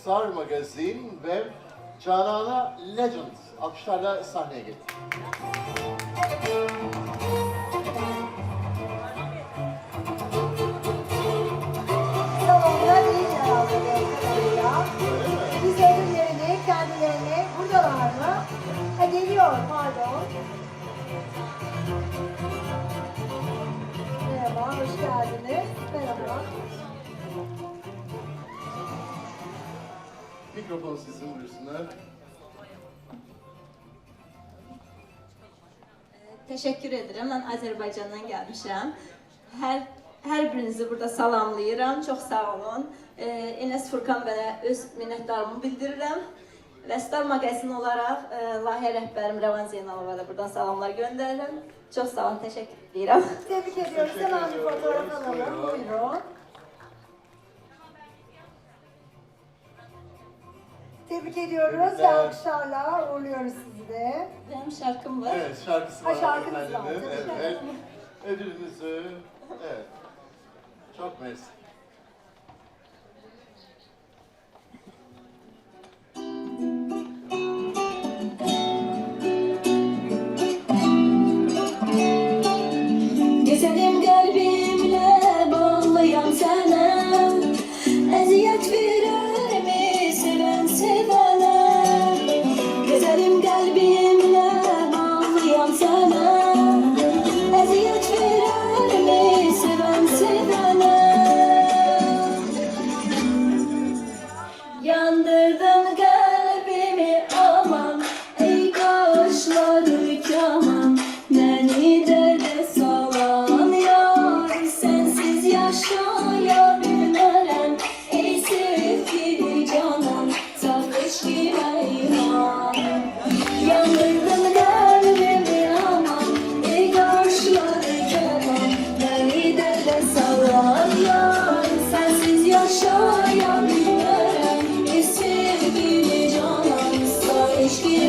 Star Magazine ve Canan'a Legend alkışlarla sahneye getir. Salonlar iyi kadarıyla. Biz ödüllerini kendilerine buradalar mı? Ha geliyor pardon. Merhaba, hoş geldiniz. Merhaba. Mikrofon sizin buyursunlar. Teşekkür ederim. Mən Azərbaycandan gəlmişəm. Hər hər birinizi burada salamlayıram. Çox sağ olun. Ee, Enes Furkan bənə öz minnətdarımı bildirirəm. Və Star Magazin olaraq e, layihə rəhbərim Rəvan Zeynalova da buradan salamlar göndərirəm. Çox sağ olun, təşəkkür edirəm. Tebrik ediyoruz. Hemen bir fotoğraf alalım. Buyurun. Tebrik ediyoruz ve Tebrikler. alkışlarla uğurluyoruz sizi de. Mənim şarkım var. Evet, şarkısı Ha, var. şarkınız var. efendim. Evet. Ödülünüzü, evet. Çok mersi.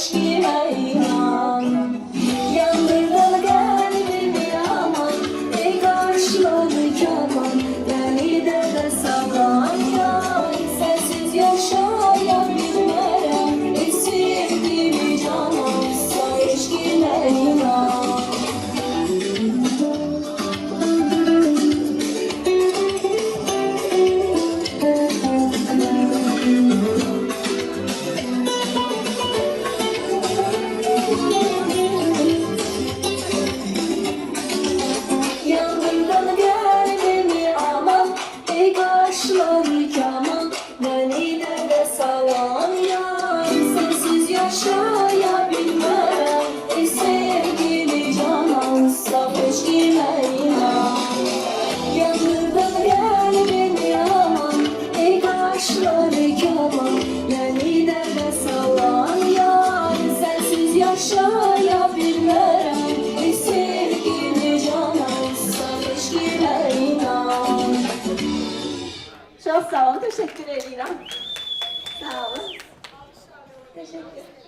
świeża Çok sağ olun, teşekkür ederim. Sağ olun. Teşekkür